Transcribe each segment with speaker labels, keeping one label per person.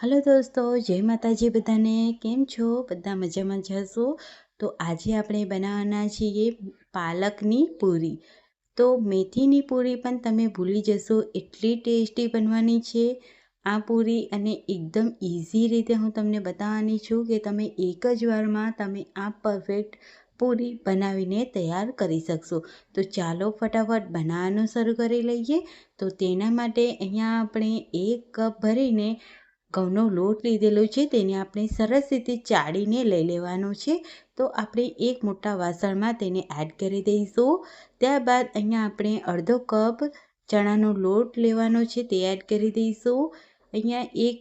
Speaker 1: Hello દોસ્તો, જય માતાજી બધાને. કેમ છો? બધા મજામાં જશો તો આજે આપણે બનાવવાના છીએ પાલકની પૂરી. તો મેથીની પૂરી પણ તમે ભૂલી જશો, એટલી ટેસ્ટી બનવાની છે આ પૂરી અને એકદમ ઇઝી રીતે હું તમને બતાવવાની છું કે તમે એક જ વારમાં તમે આ પરફેક્ટ પૂરી બનાવીને તૈયાર કરી શકશો. તો ચાલો ફટાફટ બનાવવાનું શરૂ કરી લઈએ. તો તેના માટે અહીંયા આપણે એક કપ ભરીને ઘઉંનો લોટ લીધેલો છે, તેને આપણે સરસ રીતે ચાળીને લઈ લેવાનો છે. તો આપણે એક મોટા વાસણમાં તેને એડ કરી દઈશું. ત્યારબાદ અહીંયા આપણે અડધો કપ ચણાનો લોટ લેવાનો છે, તે એડ કરી દઈશું. અહીંયા એક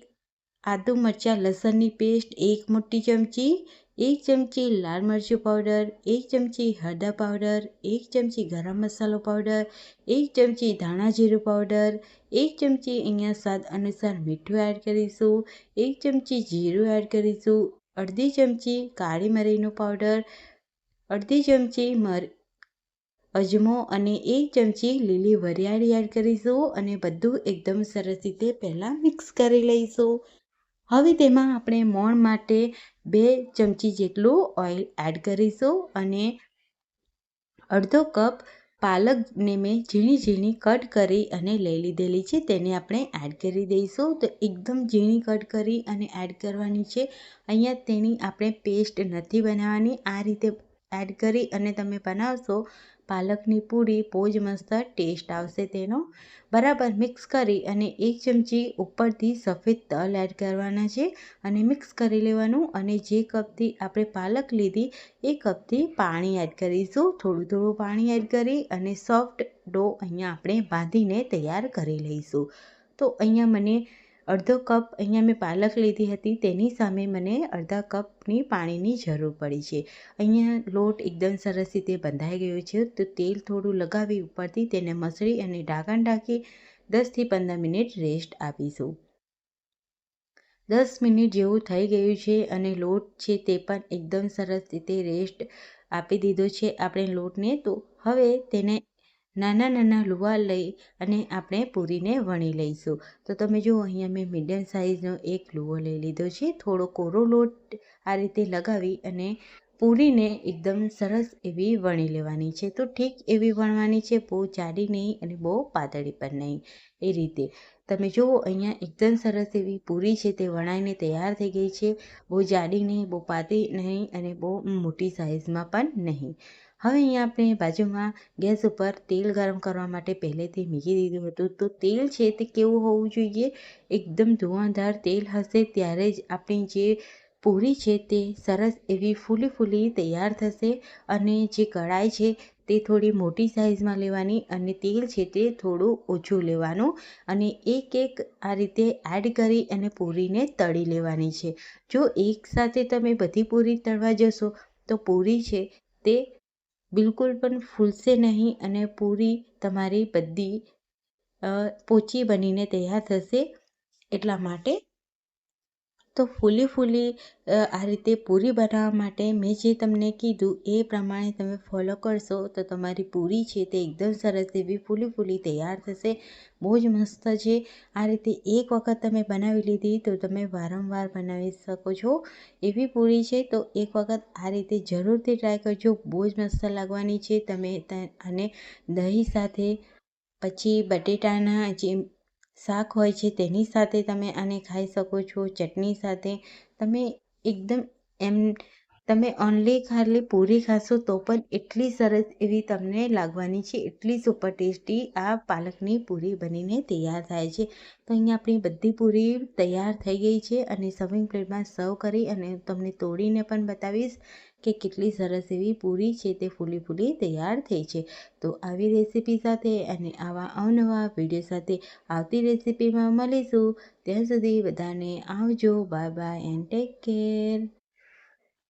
Speaker 1: આદુ મરચાં લસણની પેસ્ટ એક મોટી ચમચી એક ચમચી લાલ મરચું પાવડર, એક ચમચી હળદર પાવડર, એક ચમચી ગરમ મસાલો પાવડર, એક ચમચી ધાણા જીરું પાવડર, એક ચમચી અહીંયા સ્વાદ અનુસાર મીઠું એડ કરીશું, એક ચમચી જીરું એડ કરીશું, અડધી ચમચી કાળી મરીનો પાવડર, અડધી ચમચી મર, અજમો અને એક ચમચી લીલી વરિયાળી એડ કરીશું અને બધું એકદમ સરસ રીતે પહેલાં મિક્સ કરી લઈશું. હવે તેમાં આપણે મોણ માટે બે ચમચી જેટલું ઓઇલ એડ કરીશું અને અડધો કપ પાલકને મેં ઝીણી ઝીણી કટ કરી અને લઈ લીધેલી છે. તેને આપણે એડ કરી દઈશું. તો એકદમ ઝીણી કટ કરી અને એડ કરવાની છે. અહીંયા તેની આપણે પેસ્ટ નથી બનાવવાની. આ રીતે એડ કરી અને તમે બનાવશો પાલકની પૂરી બહુ જ મસ્ત ટેસ્ટ આવશે તેનો. બરાબર મિક્સ કરી અને એક ચમચી ઉપરથી સફેદ તલ એડ કરવાના છે અને મિક્સ કરી લેવાનું અને જે કપથી આપણે પાલક લીધી એ કપથી પાણી એડ કરીશું. થોડું થોડું પાણી એડ કરી અને સોફ્ટ ડો અહીંયા આપણે બાંધીને તૈયાર કરી લઈશું. તો અહીંયા મને અડધો કપ અહીંયા મેં પાલક લીધી હતી, તેની સામે મને અડધા કપની પાણીની જરૂર પડી છે. અહીંયા લોટ એકદમ સરસ રીતે બંધાઈ ગયો છે, તો તેલ થોડું લગાવી ઉપરથી તેને મસળી અને ઢાંકણ ઢાંકી દસથી પંદર મિનિટ રેસ્ટ આપીશું. દસ મિનિટ જેવું થઈ ગયું છે અને લોટ છે તે પણ એકદમ સરસ રીતે રેસ્ટ આપી દીધો છે. આપણે લોટને તો હવે તેને નાના નાના લુવા લઈ અને આપણે પૂરીને વણી લઈશું. તો તમે જુઓ, અહીંયા મેં મીડિયમ સાઇઝનો એક લુવો લઈ લીધો છે. થોડો કોરો લોટ આ રીતે લગાવી અને પૂરીને એકદમ સરસ એવી વણી લેવાની છે. તો ઠીક એવી વણવાની છે, બહુ જાડી નહીં અને બહુ પાતળી પણ નહીં એ રીતે. તમે જુઓ, અહીંયા એકદમ સરસ એવી પૂરી છે, તે વણાઈને તૈયાર થઈ ગઈ છે. બહુ જાડી નહીં, બહુ પાતળી નહીં અને બહુ મોટી સાઇઝમાં પણ નહીં. હવે અહીંયા આપણે બાજુમાં ગેસ ઉપર તેલ ગરમ કરવા માટે પહેલેથી મૂકી દીધું હતું. તો તેલ છે તે કેવું હોવું જોઈએ? એકદમ ધુઆંધાર તેલ હશે, ત્યારે જ આપણી જે પૂરી છે તે સરસ એવી ફૂલી ફૂલી તૈયાર થશે અને જે કઢાઈ છે તે થોડી મોટી સાઇઝમાં લેવાની અને તેલ છે તે થોડું ઓછું લેવાનું અને એક એક આ રીતે એડ કરી અને પૂરીને તળી લેવાની છે. જો એકસાથે તમે બધી પૂરી તળવા જશો તો પૂરી છે તે બિલકુલ પણ ફૂલશે નહીં અને પૂરી તમારી બધી પોચી બનીને તૈયાર થશે એટલા માટે તો ફૂલી ફૂલી આ રીતે પૂરી બનાવવા માટે મેં જે તમને કીધું એ પ્રમાણે તમે ફોલો કરશો તો તમારી પૂરી છે તે એકદમ સરસ એવી ફૂલી ફૂલી તૈયાર થશે. બહુ જ મસ્ત છે. આ રીતે એક વખત તમે બનાવી લીધી તો તમે વારંવાર બનાવી શકો છો એવી પૂરી છે. તો એક વખત આ રીતે જરૂરથી ટ્રાય કરજો. બહુ જ મસ્ત લાગવાની છે. તમે અને દહીં સાથે પછી બટેટાના જે શાક હોય છે, તેની સાથે તમે આને ખાઈ શકો છો, ચટણી સાથે. તમે એકદમ એમ તમે ઓનલી ખાલી પૂરી ખાશો તો પણ એટલી સરસ એવી તમને લાગવાની છે, એટલી સુપર ટેસ્ટી આ પાલકની પૂરી બનીને તૈયાર થાય છે. તો અહીંયા આપણી બધી પૂરી તૈયાર થઈ ગઈ છે અને સર્વિંગ પ્લેટમાં સર્વ કરી અને તમને તોડીને પણ બતાવીશ કે કેટલી સરસ એવી પૂરી છે તે ફૂલી ફૂલી તૈયાર થઈ છે. તો આવી રેસીપી સાથે અને આવા અવનવા વીડિયો સાથે આવતી રેસીપીમાં મળીશું. ત્યાં સુધી બધાને આવજો. Bye bye and take care